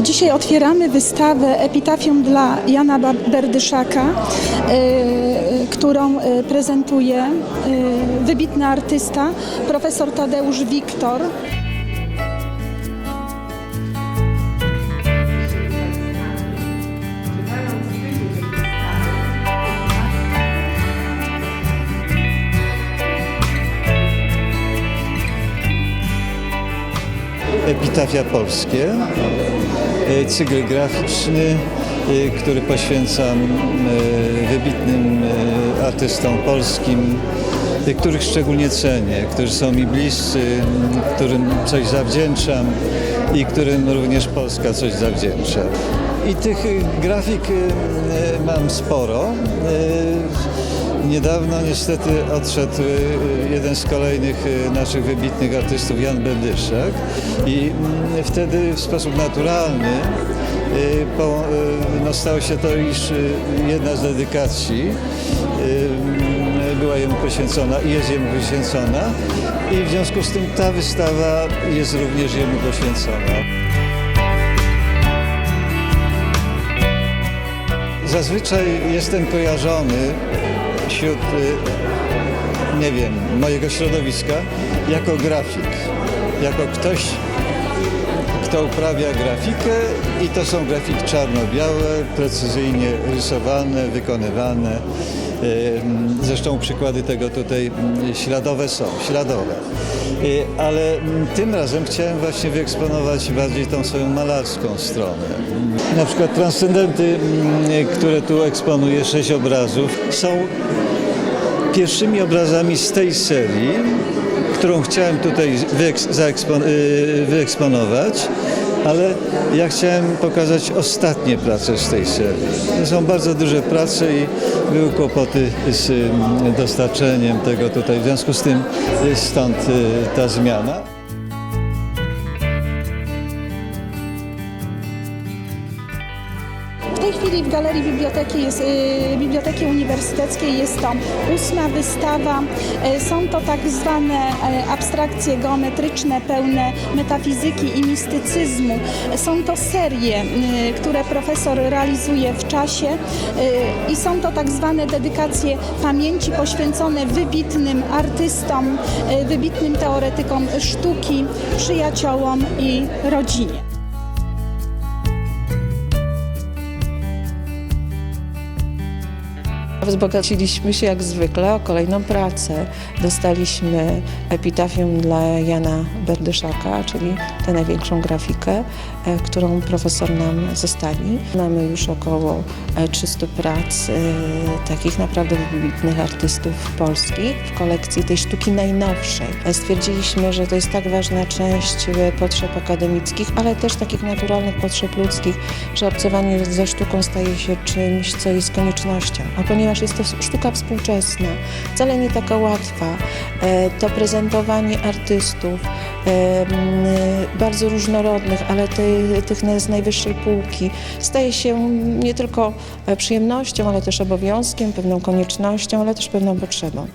Dzisiaj otwieramy wystawę Epitafium dla Jana Berdyszaka, y, którą y, prezentuje y, wybitny artysta, profesor Tadeusz Wiktor. Epitafia Polskie, e, cykl graficzny, e, który poświęcam e, wybitnym artystom polskim, których szczególnie cenię, którzy są mi bliscy, którym coś zawdzięczam i którym również Polska coś zawdzięcza. I tych grafik mam sporo. Niedawno niestety odszedł y, jeden z kolejnych y, naszych wybitnych artystów, Jan Berdyszak i mm, wtedy w sposób naturalny y, no, stało się to, iż jedna z dedykacji była jemu poświęcona i jest jemu poświęcona i w związku z tym ta wystawa jest również jemu poświęcona. Zazwyczaj jestem kojarzony wśród, y, nie wiem, mojego środowiska jako grafik, jako ktoś, kto uprawia grafikę i to są grafiki czarno-białe, precyzyjnie rysowane, wykonywane. Zresztą przykłady tego tutaj śladowe są, śladowe. Y, Ale tym razem chciałem właśnie wyeksponować bardziej tą swoją malarską stronę. Na przykład transcendenty, które tu eksponuję, sześć obrazów, są pierwszymi obrazami z tej serii, którą chciałem tutaj y, wyeksponować, ale ja chciałem pokazać ostatnie prace z tej serii. To są bardzo duże prace i były kłopoty z y, dostarczeniem tego tutaj. W związku z tym stąd y, ta zmiana. Tej chwili w Galerii Biblioteki, jest, y, Biblioteki Uniwersyteckiej jest to ósma wystawa. Y, Są to tak zwane y, abstrakcje geometryczne pełne metafizyki i mistycyzmu. Są to serie, y, które profesor realizuje w czasie y, i są to tak zwane dedykacje pamięci poświęcone wybitnym artystom, wybitnym teoretykom sztuki, przyjaciołom i rodzinie. Wzbogaciliśmy się jak zwykle o kolejną pracę. Dostaliśmy epitafium dla Jana Berdyszaka, czyli tę największą grafikę, e, którą profesor nam zostawi. Mamy już około e, 300 prac e, takich naprawdę wybitnych artystów polskich w kolekcji tej sztuki najnowszej. E, Stwierdziliśmy, że to jest tak ważna część e, potrzeb akademickich, ale też takich naturalnych potrzeb ludzkich, że obcowanie ze sztuką staje się czymś, co jest koniecznością. A ponieważ jest to sztuka współczesna, wcale nie taka łatwa, e, to prezentowanie artystów e, bardzo różnorodnych, ale ty, tych z najwyższej półki staje się nie tylko e, przyjemnością, ale też obowiązkiem, pewną koniecznością, ale też pewną potrzebą.